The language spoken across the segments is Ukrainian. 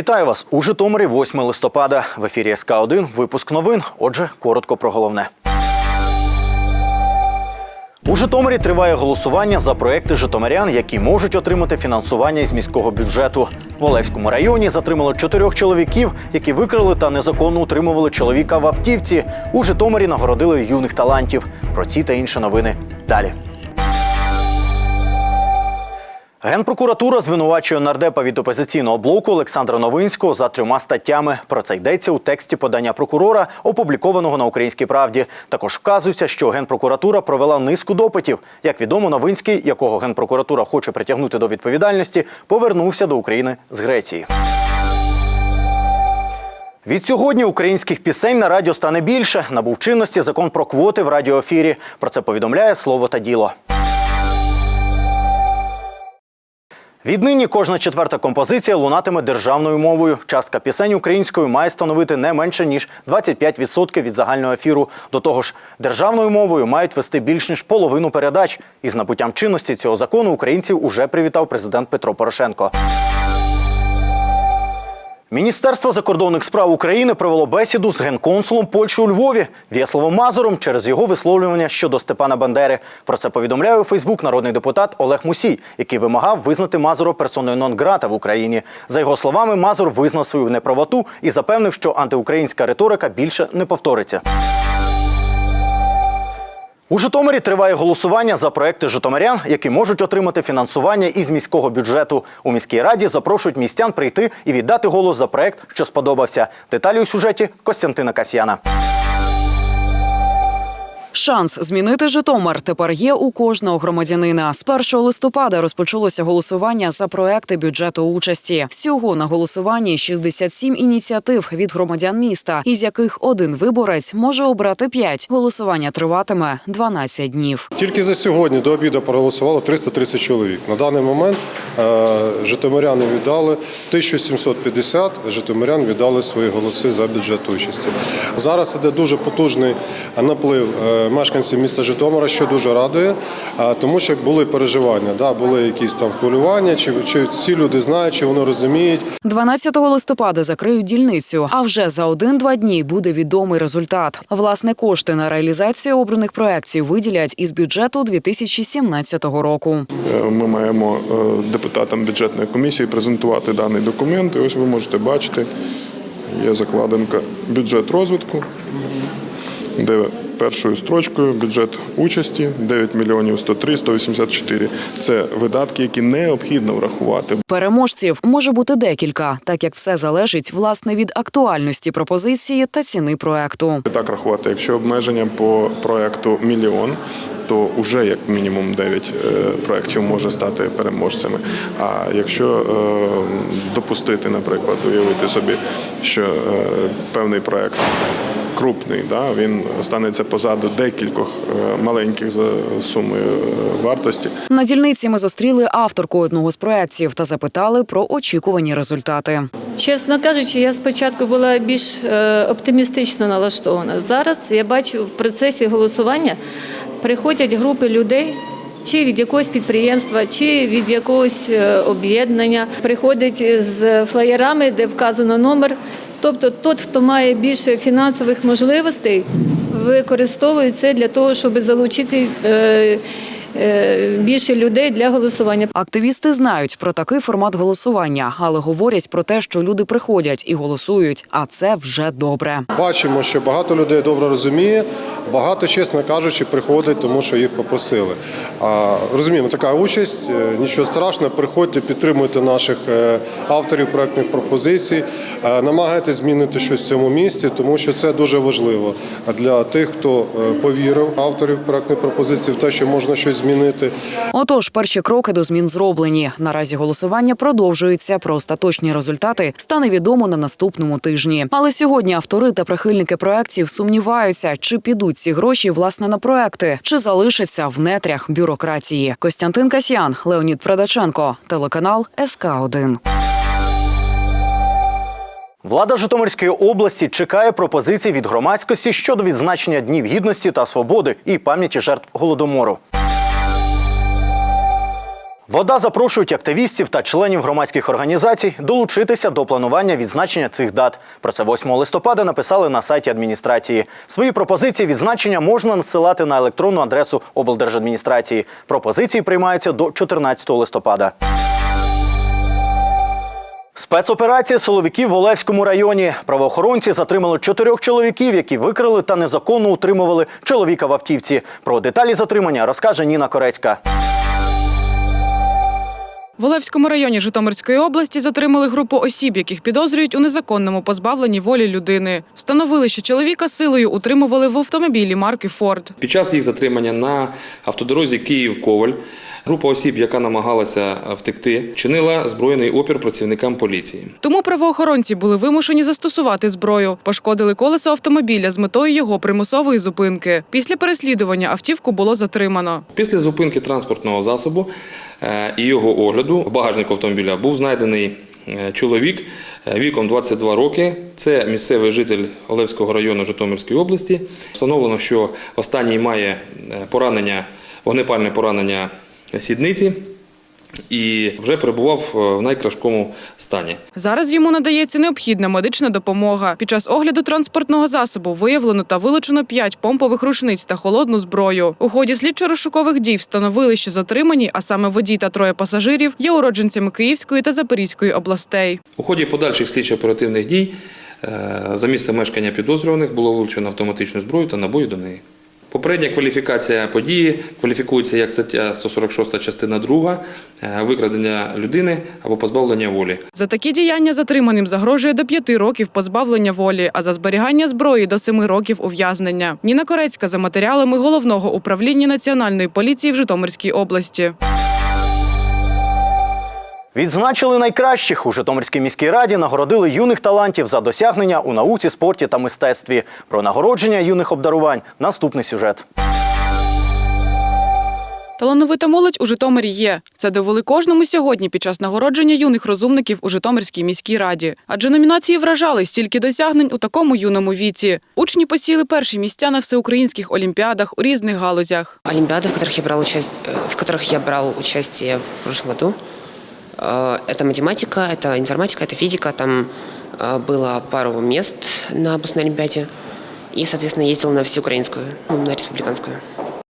Вітаю вас у Житомирі 8 листопада. В ефірі СК 1 Випуск новин. Отже, коротко про головне. У Житомирі триває голосування за проекти житомирян, які можуть отримати фінансування із міського бюджету. В Олевському районі затримали чотирьох чоловіків, які викрали та незаконно утримували чоловіка в автівці. У Житомирі нагородили юних талантів. Про ці та інші новини далі. Генпрокуратура звинувачує нардепа від опозиційного блоку Олександра Новинського за трьома статтями. Про це йдеться у тексті подання прокурора, опублікованого на Українській правді. Також вказується, що генпрокуратура провела низку допитів. Як відомо, Новинський, якого генпрокуратура хоче притягнути до відповідальності, повернувся до України з Греції. Від сьогодні українських пісень на радіо стане більше. Набув чинності закон про квоти в радіоефірі. Про це повідомляє слово та діло. Віднині кожна четверта композиція лунатиме державною мовою. Частка пісень українською має становити не менше ніж 25% від загального ефіру. До того ж, державною мовою мають вести більш ніж половину передач. І з набуттям чинності цього закону українців уже привітав президент Петро Порошенко. Міністерство закордонних справ України провело бесіду з генконсулом Польщі у Львові В'ясловом Мазуром через його висловлювання щодо Степана Бандери. Про це повідомляє у Фейсбук народний депутат Олег Мусій, який вимагав визнати Мазуро персоною нон-грата в Україні. За його словами, Мазур визнав свою неправоту і запевнив, що антиукраїнська риторика більше не повториться. У Житомирі триває голосування за проекти житомирян, які можуть отримати фінансування із міського бюджету. У міській раді запрошують містян прийти і віддати голос за проект, що сподобався. Деталі у сюжеті Костянтина Касьяна. Шанс змінити Житомир тепер є у кожного громадянина. З 1 листопада розпочалося голосування за проекти бюджету участі. Всього на голосуванні 67 ініціатив від громадян міста, із яких один виборець може обрати 5. Голосування триватиме 12 днів. Тільки за сьогодні до обіду проголосувало 330 чоловік. На даний момент е, житомиряни віддали 1750 житомирян віддали свої голоси за бюджет участі. Зараз іде дуже потужний наплив е, мешканців міста Житомира, що дуже радує, тому що були переживання, да, були якісь там хвилювання, чи, чи всі люди знають, чи вони розуміють. 12 листопада закриють дільницю, а вже за один-два дні буде відомий результат. Власне, кошти на реалізацію обраних проєктів виділять із бюджету 2017 року. Е, Ми маємо е, депутатам бюджетної комісії презентувати даний документ. І ось ви можете бачити, є закладинка бюджет розвитку, де першою строчкою бюджет участі 9 мільйонів 103 184. Це видатки, які необхідно врахувати. Переможців може бути декілька, так як все залежить власне від актуальності пропозиції та ціни проекту. Так рахувати, якщо обмеження по проекту мільйон. То вже як мінімум 9 проєктів може стати переможцями. А якщо е, допустити, наприклад, уявити собі, що е, певний проект крупний, да, він станеться позаду декількох е, маленьких за сумою е, вартості, На дільниці ми зустріли авторку одного з проєктів та запитали про очікувані результати. Чесно кажучи, я спочатку була більш е, оптимістично налаштована. Зараз я бачу в процесі голосування приходять групи людей. Чи від якогось підприємства, чи від якогось е, об'єднання приходять з флаєрами, де вказано номер. Тобто, тот, хто має більше фінансових можливостей, використовує це для того, щоб залучити е, більше людей для голосування. Активісти знають про такий формат голосування, але говорять про те, що люди приходять і голосують, а це вже добре. Бачимо, що багато людей добре розуміє, багато, чесно кажучи, приходить, тому що їх попросили. А, розуміємо, така участь, е, нічого страшного, приходьте, підтримуйте наших е, авторів проектних пропозицій, е, намагайтесь змінити щось в цьому місті, тому що це дуже важливо для тих, хто е, повірив авторів проектних пропозицій в те, що можна щось змінити. Отож, перші кроки до змін зроблені. Наразі голосування продовжується. Про остаточні результати стане відомо на наступному тижні. Але сьогодні автори та прихильники проєктів сумніваються, чи підуть ці гроші власне на проекти, чи залишаться в нетрях бюрократії. Костянтин Касьян, Леонід Предаченко, телеканал СК 1 Влада Житомирської області чекає пропозицій від громадськості щодо відзначення днів гідності та свободи і пам'яті жертв голодомору. Вода запрошують активістів та членів громадських організацій долучитися до планування відзначення цих дат. Про це 8 листопада написали на сайті адміністрації. Свої пропозиції відзначення можна надсилати на електронну адресу облдержадміністрації. Пропозиції приймаються до 14 листопада. Спецоперація силовиків в Олевському районі. Правоохоронці затримали чотирьох чоловіків, які викрили та незаконно утримували чоловіка в автівці. Про деталі затримання розкаже Ніна Корецька. В Олевському районі Житомирської області затримали групу осіб, яких підозрюють у незаконному позбавленні волі людини. Встановили, що чоловіка силою утримували в автомобілі марки Форд. Під час їх затримання на автодорозі Київ-Коваль група осіб, яка намагалася втекти, чинила збройний опір працівникам поліції. Тому правоохоронці були вимушені застосувати зброю, пошкодили колесо автомобіля з метою його примусової зупинки. Після переслідування автівку було затримано. Після зупинки транспортного засобу е, і його огляду в багажнику автомобіля був знайдений е, чоловік е, віком 22 роки. Це місцевий житель Олевського району Житомирської області. Встановлено, що останній має е, поранення, вогнепальне поранення сідниці і вже перебував е, в найкражкому стані. Зараз йому надається необхідна медична допомога. Під час огляду транспортного засобу виявлено та вилучено п'ять помпових рушниць та холодну зброю. У ході слідчо-розшукових дій встановили, що затримані, а саме водій та троє пасажирів, є уродженцями Київської та Запорізької областей. У ході подальших слідчо-оперативних дій е, за місце мешкання підозрюваних було вилучено автоматичну зброю та набої до неї. Попередня кваліфікація події кваліфікується як стаття 146 частина 2 е, викрадення людини або позбавлення волі. За такі діяння затриманим загрожує до п'яти років позбавлення волі, а за зберігання зброї до семи років ув'язнення. Ніна Корецька за матеріалами головного управління національної поліції в Житомирській області. Відзначили найкращих у Житомирській міській раді, нагородили юних талантів за досягнення у науці, спорті та мистецтві. Про нагородження юних обдарувань наступний сюжет. Талановита молодь у Житомирі є. Це довели кожному сьогодні під час нагородження юних розумників у Житомирській міській раді. Адже номінації вражали стільки досягнень у такому юному віці. Учні посіли перші місця на всеукраїнських олімпіадах у різних галузях. Олимпиады, в которых я брал участие, в которых я брал участие в прошлом году. Э, Это математика, это информатика, это физика. Там э, было пару мест на областной олимпиаде. И, соответственно, ездил на всеукраинскую, ну, на республиканскую.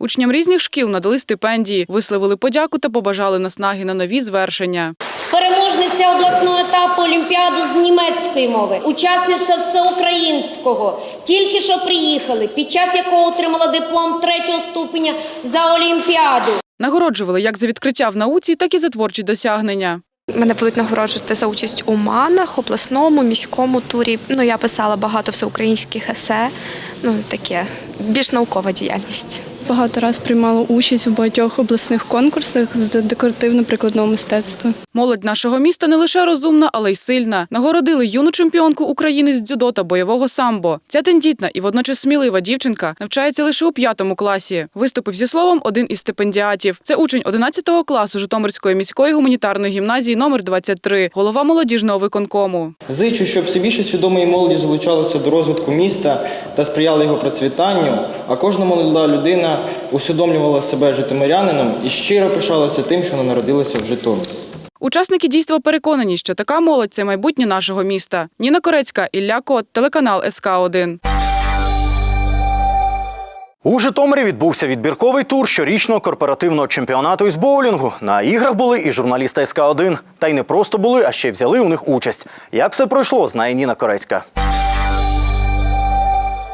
Учням різних шкіл надали стипендії, висловили подяку та побажали наснаги на нові звершення. Переможниця обласного етапу Олімпіади з німецької мови, учасниця всеукраїнського, тільки що приїхали, під час якого отримала диплом третього ступеня за Олімпіаду. Нагороджували як за відкриття в науці, так і за творчі досягнення. Мене будуть нагороджувати за участь у манах, обласному, міському турі. Ну, я писала багато всеукраїнських есе. Ну, таке більш наукова діяльність. Багато раз приймала участь у багатьох обласних конкурсах з декоративно-прикладного мистецтва. Молодь нашого міста не лише розумна, але й сильна. Нагородили юну чемпіонку України з дзюдо та бойового самбо. Ця тендітна і водночас смілива дівчинка навчається лише у п'ятому класі. Виступив зі словом один із стипендіатів. Це учень 11 класу Житомирської міської гуманітарної гімназії номер 23, голова молодіжного виконкому. Зичу, щоб все більше свідомої молоді залучалося до розвитку міста та сприяли його процвітанню, а кожна молода людина усвідомлювала себе житомирянином і щиро пишалася тим, що вона народилася в Житомирі. Учасники дійства переконані, що така молодь це майбутнє нашого міста. Ніна Корецька, Ілля Кот, телеканал СК 1 У Житомирі відбувся відбірковий тур щорічного корпоративного чемпіонату із боулінгу. На іграх були і журналісти СК 1 Та й не просто були, а ще й взяли у них участь. Як все пройшло, знає Ніна Корецька.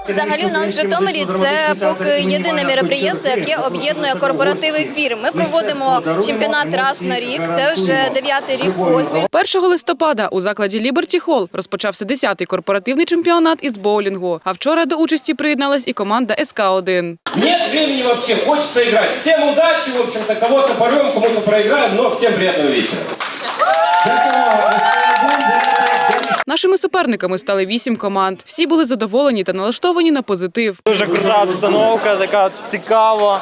Взагалі у нас в Житомирі це поки єдине мероприємство, яке об'єднує корпоративи фірм. Ми проводимо чемпіонат раз на рік. Це вже дев'ятий рік поспіль. 1 листопада у закладі Ліберті Холл розпочався 10-й корпоративний чемпіонат із боулінгу. А вчора до участі приєдналась і команда СК 1 Нет времени вообще, хочется играть. Всем удачи, в общем-то, кого-то порвем, кому-то проиграем, но всем приятного вечера. Нашими суперниками стали вісім команд. Всі були задоволені та налаштовані на позитив. Дуже крута обстановка, така цікава.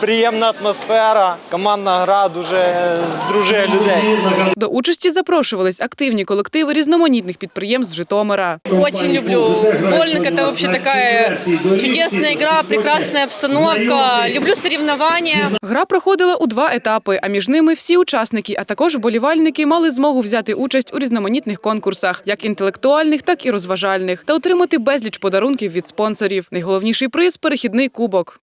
приємна атмосфера, командна гра дуже здружує людей. До участі запрошувались активні колективи різноманітних підприємств Житомира. Очень люблю. Вольник это вообще такая чудесная игра, прекрасная обстановка. Люблю соревнования. Гра проходила у два етапи, а між ними всі учасники, а також вболівальники мали змогу взяти участь у різноманітних конкурсах, як інтелектуальних, так і розважальних, та отримати безліч подарунків від спонсорів. Найголовніший приз перехідний кубок.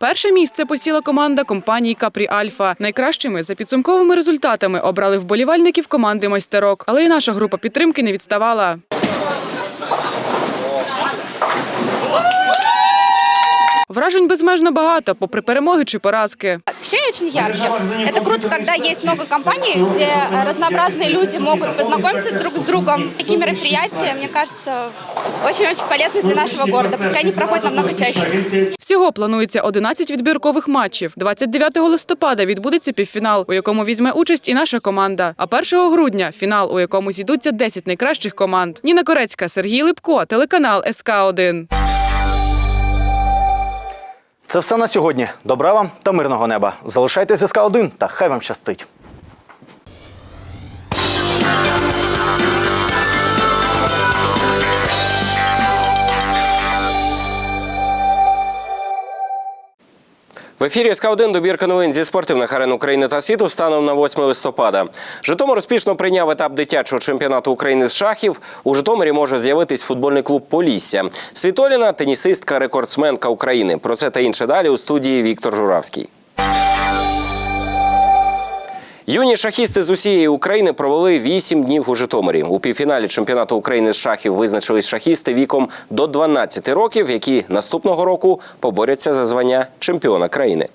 Перше місце посіла команда компанії Капрі Альфа. Найкращими за підсумковими результатами обрали вболівальників команди майстерок. Але й наша група підтримки не відставала. Вражень безмежно багато, попри перемоги чи поразки. Впечатления очень яркие. Это круто, когда есть много компаний, где э, разнообразные люди могут познакомиться друг с другом. Такие мероприятия, мне кажется, очень-очень полезны для нашего города. Пускай они проходят намного чаще. Всього планується 11 відбіркових матчів. 29 листопада відбудеться півфінал, у якому візьме участь і наша команда. А 1 грудня фінал, у якому зійдуться 10 найкращих команд. Ніна Корецька, Сергій Липко, телеканал СК 1 це все на сьогодні. Добра вам та мирного неба. Залишайтеся СК 1 та хай вам щастить. Ефірі СК1 добірка новин зі спортивних арен України та світу станом на 8 листопада. Житомир успішно прийняв етап дитячого чемпіонату України з шахів. У Житомирі може з'явитись футбольний клуб Полісся. Світоліна тенісистка, рекордсменка України. Про це та інше далі у студії Віктор Журавський. Юні шахісти з усієї України провели 8 днів у Житомирі. У півфіналі чемпіонату України з шахів визначились шахісти віком до 12 років, які наступного року поборються за звання чемпіона країни.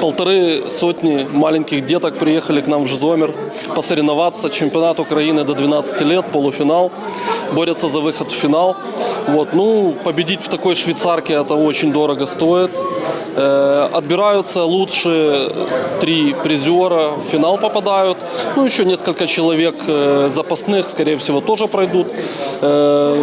Полторы сотни маленьких деток приехали к нам в Житомир посоревноваться. Чемпионат Украины до 12 лет, полуфинал. Борются за выход в финал. Вот. Ну, победить в такой швейцарке это очень дорого стоит. Э, отбираются лучшие три призера, в финал попадают. Ну, еще несколько человек э, запасных, скорее всего, тоже пройдут. Э,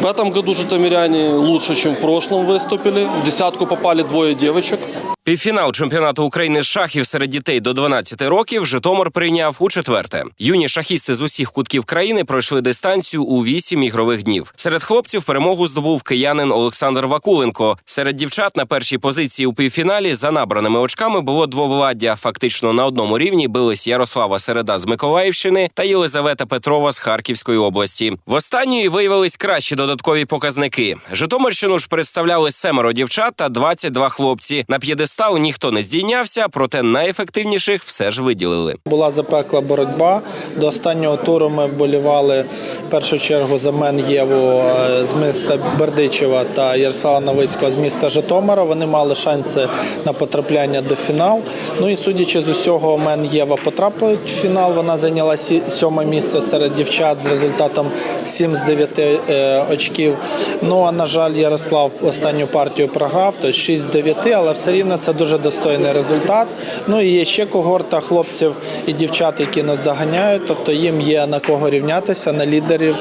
в этом году житомиряне лучше, чем в прошлом выступили. В десятку попали двое девочек. Півфінал чемпіонату України з шахів серед дітей до 12 років Житомир прийняв у четверте. Юні шахісти з усіх кутків країни пройшли дистанцію у вісім ігрових днів. Серед хлопців перемогу здобув киянин Олександр Вакуленко. Серед дівчат на першій позиції у півфіналі за набраними очками було двовладдя. Фактично на одному рівні бились Ярослава Середа з Миколаївщини та Єлизавета Петрова з Харківської області. В останньої виявились кращі додаткові показники. Житомирщину ж представляли семеро дівчат та 22 хлопці. На п'єдестал ніхто не здійнявся, проте найефективніших все ж виділили. Була запекла боротьба. До останнього туру ми вболівали в першу чергу за мен Єву е, з міста Бердичева та Ярослава Новицького з міста Житомира. Вони мали шанси на потрапляння до фіналу. Ну і судячи з усього, мен Єва потрапить в фінал. Вона зайняла сьоме місце серед дівчат з результатом 7 з 9 е, очків. Ну а на жаль, Ярослав останню партію програв, то 6 з 9, але все рівно це дуже достойний результат. Ну і є ще когорта хлопців і дівчат, які нас доганяють, тобто їм є на кого рівнятися, на лідерів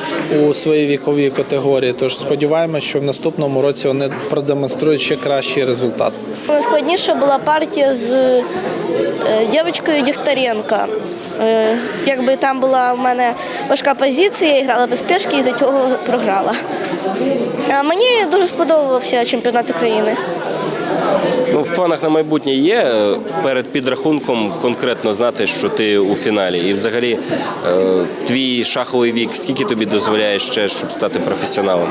у своїй віковій категорії. Тож сподіваємося, що в наступному році вони продемонструють ще кращий результат. Найскладніша була партія з дівчиною Дігтаренко. Е, Якби там була в мене важка позиція, я грала без пешки і за цього програла. А мені дуже сподобався чемпіонат України. Ну, в планах на майбутнє є е, перед підрахунком конкретно знати, що ти у фіналі. І взагалі е, твій шаховий вік, скільки тобі дозволяє ще, щоб стати професіоналом?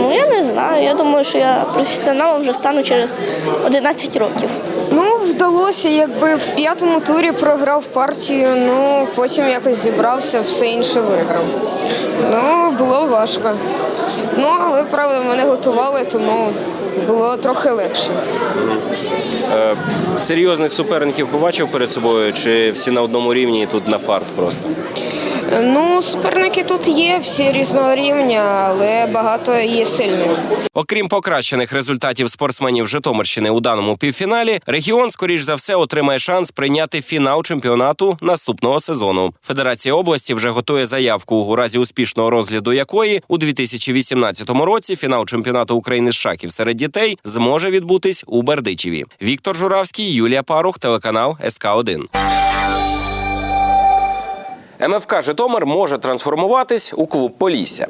Ну я не знаю. Я думаю, що я професіоналом вже стану через 11 років. Ну, вдалося, якби в п'ятому турі програв партію, ну потім якось зібрався, все інше виграв. Ну, було важко. Ну, але правда, мене готували, тому було трохи легше. Е, серйозних суперників побачив перед собою, чи всі на одному рівні і тут на фарт просто? Ну, суперники тут є, всі різного рівня, але багато є сильних. Окрім покращених результатів спортсменів Житомирщини у даному півфіналі, регіон, скоріш за все, отримає шанс прийняти фінал чемпіонату наступного сезону. Федерація області вже готує заявку, у разі успішного розгляду якої у 2018 році фінал чемпіонату України з шахів серед дітей зможе відбутись у Бердичеві. Віктор Журавський, Юлія Парух, телеканал СК 1 МФК Житомир може трансформуватись у клуб Полісся.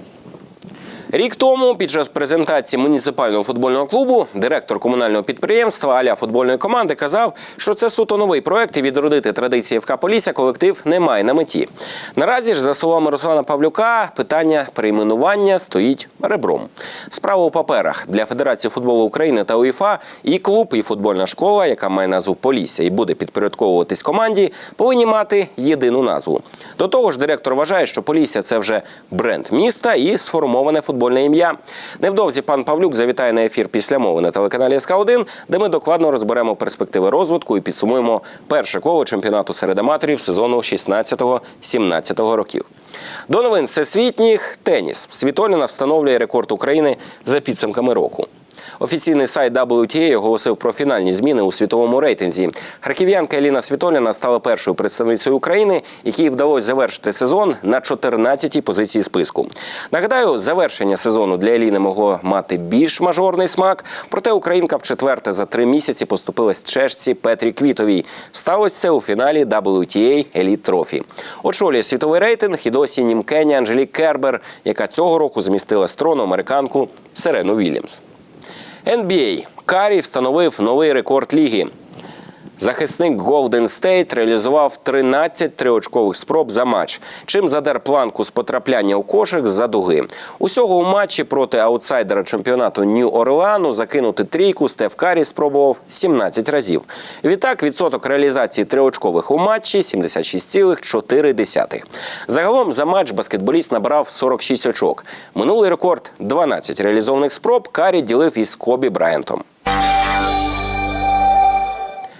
Рік тому, під час презентації муніципального футбольного клубу, директор комунального підприємства Аля футбольної команди казав, що це суто новий проект і відродити традиції ФК Полісся колектив не має на меті. Наразі ж, за словами Руслана Павлюка, питання перейменування стоїть ребром. Справа у паперах для Федерації футболу України та УЄФА і клуб, і футбольна школа, яка має назву Полісся і буде підпорядковуватись команді, повинні мати єдину назву. До того ж, директор вважає, що Полісся це вже бренд міста і сформоване футбольне ім'я. Невдовзі пан Павлюк завітає на ефір після мови на телеканалі СК 1 де ми докладно розберемо перспективи розвитку і підсумуємо перше коло чемпіонату серед аматорів сезону 16-17 років. До новин всесвітніх теніс. Світоліна встановлює рекорд України за підсумками року. Офіційний сайт WTA оголосив про фінальні зміни у світовому рейтинзі. Харків'янка Еліна Світоліна стала першою представницею України, якій вдалося завершити сезон на 14-й позиції списку. Нагадаю, завершення сезону для Еліни могло мати більш мажорний смак. Проте Українка в четверте за три місяці поступилась чешці Петрі Квітовій. Сталося це у фіналі WTA Elite Trophy. Очолює світовий рейтинг і досі німкеня Анжелік Кербер, яка цього року змістила з трону американку Серену Вільямс. NBA. Карі встановив новий рекорд ліги. Захисник Golden State реалізував 13 триочкових спроб за матч, чим задер планку з потрапляння у кошик за дуги. Усього у матчі проти аутсайдера чемпіонату Нью-Орлеану закинути трійку Стеф Карі спробував 17 разів. Відтак відсоток реалізації триочкових у матчі 76,4. Загалом за матч баскетболіст набрав 46 очок. Минулий рекорд 12 реалізованих спроб Карі ділив із Кобі Брайантом.